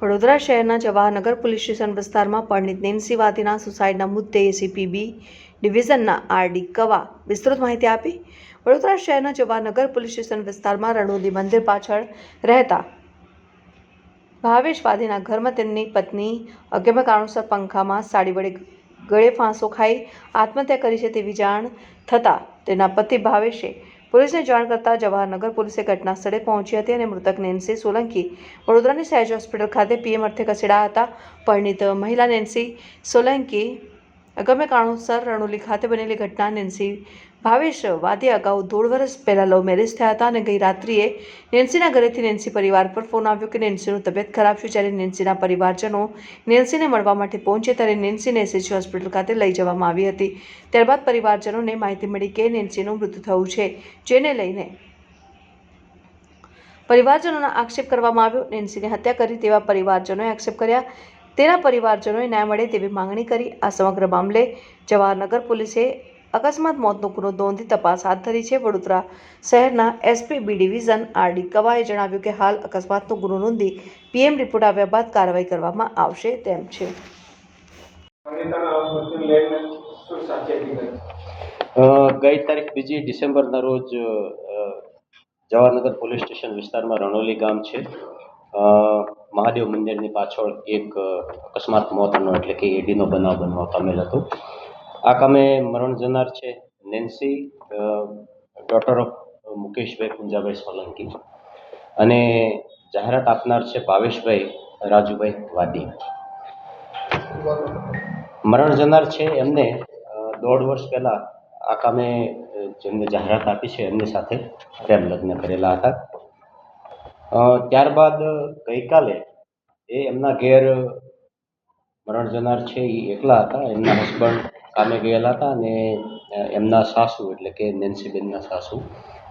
વડોદરા શહેરના Jawahar Nagar police station વિસ્તારમાં પરણિત નેમસી વાતીના સુસાઇડના મુદ્દે એસીપીબી ડિવિઝનના આરડી કવા વિસ્તૃત માહિતી આપી. વડોદરા શહેરના જવાહરનગર પોલીસ સ્ટેશન વિસ્તારમાં રણોલી મંદિર પાછળ રહેતા ભાવેશ વાદીના ઘરમાં તેમની પત્ની અગમ્ય કારણોસર પંખામાં સાડી વડે ગળે ફાંસો ખાઈ આત્મહત્યા કરી છે તેવી જાણ થતાં તેના પતિ ભાવેશે પોલીસને જાણ કરતાં જવાહરનગર પોલીસે ઘટના સ્થળે પહોંચી હતી અને મૃતક નેન્સી સોલંકી વડોદરાની સહેજ હોસ્પિટલ ખાતે પીએમ અર્થે ખસેડાયા હતા. પરિણીત મહિલા નેન્સી સોલંકી અગમ્ય કારણોસર રણોલી ખાતે બનેલી ઘટના નેન્સી ભાવેશ વાદે અગાઉ દોઢ વર્ષ પહેલાં લવ મેરેજ થયા હતા અને ગઈ રાત્રિએ નેન્સીના ઘરેથી નેન્સી પરિવાર પર ફોન આવ્યો કે નેન્સીનું તબિયત ખરાબ છે જ્યારે નેન્સીના પરિવારજનો નેન્સીને મળવા માટે પહોંચે ત્યારે નેન્સીને એસએચયુ હોસ્પિટલ ખાતે લઈ જવામાં આવી હતી. ત્યારબાદ પરિવારજનોને માહિતી મળી કે નેન્સીનું મૃત્યુ થયું છે, જેને લઈને પરિવારજનોનો આક્ષેપ કરવામાં આવ્યો. નેન્સીને હત્યા કરી તેવા પરિવારજનોએ આક્ષેપ કર્યા તેના પરિવારજનોએ ન્યાય મળે તેવી માંગણી કરી. આ સમગ્ર મામલે જવાહરનગર પોલીસે અકસ્માત મોતનો ગુનો નોંધી તપાસ હાથ ધરી છે. વડોદરા શહેરના SP B division R D કવાએ જણાવ્યું કે હાલ અકસ્માતનો ગુનો નોંધી પીએમ રિપોર્ટ આવ્યા બાદ કાર્યવાહી કરવામાં આવશે તેમ છે. ગઈ તારીખ બીજી ડિસેમ્બરના રોજ જવાહરનગર પોલીસ સ્ટેશન વિસ્તારમાં રણોલી ગામ છે. મહાદેવ મંદિરની પાછળ એક અકસ્માત મોતનો એટલે કે એડીનો બનાવ બનવા પામેલ હતો. આ કામે મરણ જનાર છે Nancy daughter of Mukeshbhai Punjabhai Solanki અને જાહેરાત આપનાર છે ભાવેશભાઈ રાજુભાઈ વાદી. મરણ જનાર છે એમને દોઢ વર્ષ પહેલાં આ કામે જેમને જાહેરાત આપી છે એમની સાથે પ્રેમ લગ્ન કરેલા હતા. ત્યારબાદ ગઈકાલે એ એમના ઘેર મરણ જનાર છે એ એકલા હતા. એમના હસબન્ડ કામે ગયેલા હતા અને એમના સાસુ એટલે કે નેન્સીબેનના સાસુ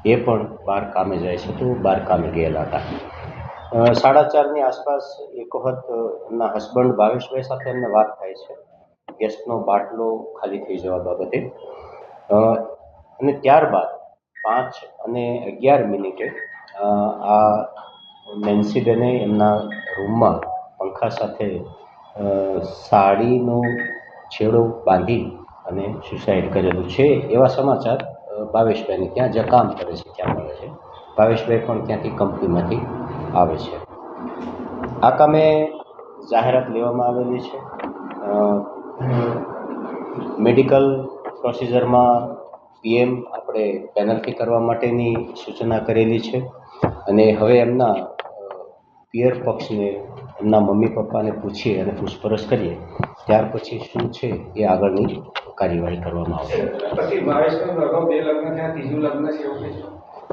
એ પણ બહાર કામે જાય છે તો બહાર કામે ગયેલા હતા. સાડા ચારની આસપાસ એક વખત એમના હસબન્ડ ભાવેશભાઈ સાથે એમને વાત થાય છે. ગેસનો બાટલો ખાલી થઈ જવા બાબતે. અને ત્યારબાદ પાંચ અને અગિયાર મિનિટે આ નેન્સીબેને એમના રૂમમાં પંખા સાથે સાડીનો છેડો બાંધી અને સુસાઇડ કરેલું છે. એવા સમાચાર ભાવેશભાઈને ત્યાં જે કામ કરે છે, ત્યાં મળે છે. ભાવેશભાઈ પણ ત્યાંથી કંપનીમાંથી આવે છે. આ કામે જાહેરાત લેવામાં આવેલી છે. મેડિકલ પ્રોસિજરમાં પીએમ આપણે પેનલ્ટી કરવા માટેની સૂચના કરેલી છે. અને હવે એમના પિયર પક્ષને એમના મમ્મી પપ્પાને પૂછીએ અને પૂછપરછ કરીએ ત્યાર પછી શું છે એ આગળની કાર્યવાહી કરવામાં આવશે.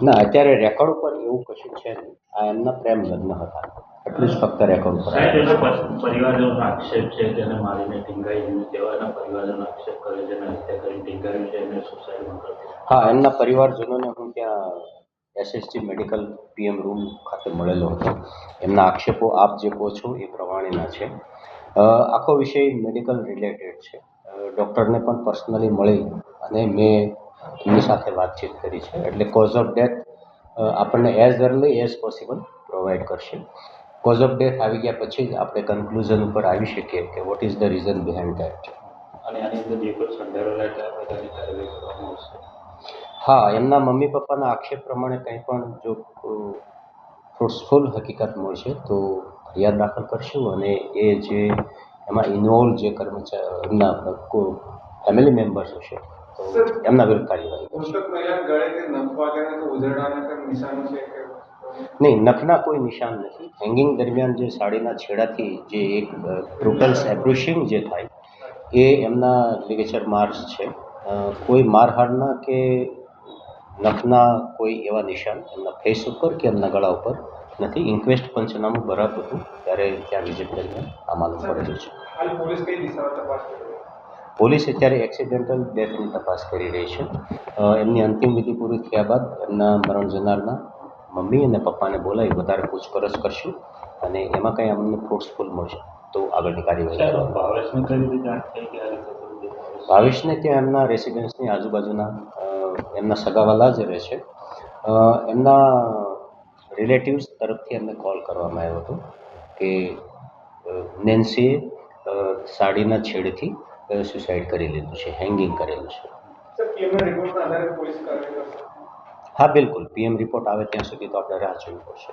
ના અત્યારે રેકોર્ડ ઉપર એવું કશું છે નહીં. આ એમના પ્રેમ લગ્ન હતા. એટલું જ ફક્ત રેકોર્ડ ઉપર. આક્ષેપ છે કે મારીને ટીંગાઈ દીધું તેવાના પરિવારજનો આક્ષેપ કરે છે અને હત્યા કરીને ટીંગાવ્યું છે એને સુસાઇડમાં હા એમના પરિવારજનોને હું ત્યાં એસએસજી મેડિકલ પીએમ રૂમ ખાતે મળેલો હતો. એમના આક્ષેપો આપ જે કહો છો એ પ્રમાણેના છે. આખો વિષય મેડિકલ રિલેટેડ છે. ડૉક્ટરને પણ પર્સનલી મળી અને મેં એમની સાથે વાતચીત કરી છે. એટલે કોઝ ઓફ ડેથ આપણને as early as possible provide કરશે. કોઝ ઓફ ડેથ આવી ગયા પછી જ આપણે કન્ક્લુઝન ઉપર આવી શકીએ કે what is the reason behind that અને આની અંદર જે કોઈ આ બધાની કાર્યવાહી કરવામાં આવશે. હા એમના મમ્મી પપ્પાના આક્ષેપ પ્રમાણે કંઈ પણ જો ફ્રૂટ્સફુલ હકીકત મળશે તો ફરિયાદ દાખલ કરશું અને એ જે એમાં ઇન્વોલ્વ જે કર્મચારી એમના ફેમિલી મેમ્બર્સ હશે તો એમના વિરુદ્ધ કાર્યવાહી નહીં નખના કોઈ નિશાન નથી. હેંગિંગ દરમિયાન જે સાડીના છેડાથી જે એક ટોટલ એબ્રુશિંગ જે થાય એ એમના લિગેચર માર્ક્સ છે. કોઈ મારહાડના કે નખના કોઈ એવા નિશાન એમના ફેસ ઉપર કે એમના ગળા ઉપર નથી. ઇન્ક્વેસ્ટ પંચનામું બરાબર હતું. ત્યારે ત્યાં વિઝિટ દરમિયાન આ માલુમ પડેલું છે. હાલ પોલીસ કઈ દિશામાં તપાસ કરી રહી છે? પોલીસ અત્યારે એક્સિડેન્ટલ ડેથની તપાસ કરી રહી છે. એમની અંતિમ વિધિ પૂરી થયા બાદ એમના મરણ જનારના મમ્મી અને પપ્પાને બોલાવી વધારે પૂછપરછ કરશું અને એમાં કંઈ અમને ફ્રૂટ્સફુલ મળશે તો આગળની કાર્યવાહી ભાવેશને ત્યાં એમના રેસિડેન્સની આજુબાજુના એમના સગાવાલા જ રહે છે. એમના રિલેટિવ્સ તરફથી એમને કોલ કરવામાં આવ્યો હતો કે નેન્સીએ સાડીના છેડેથી સુસાઇડ કરી લીધું છે હેંગિંગ કરેલું છે. હા બિલકુલ. પીએમ રિપોર્ટ આવે ત્યાં સુધી તો આપણે રાહ જોવી પડશે.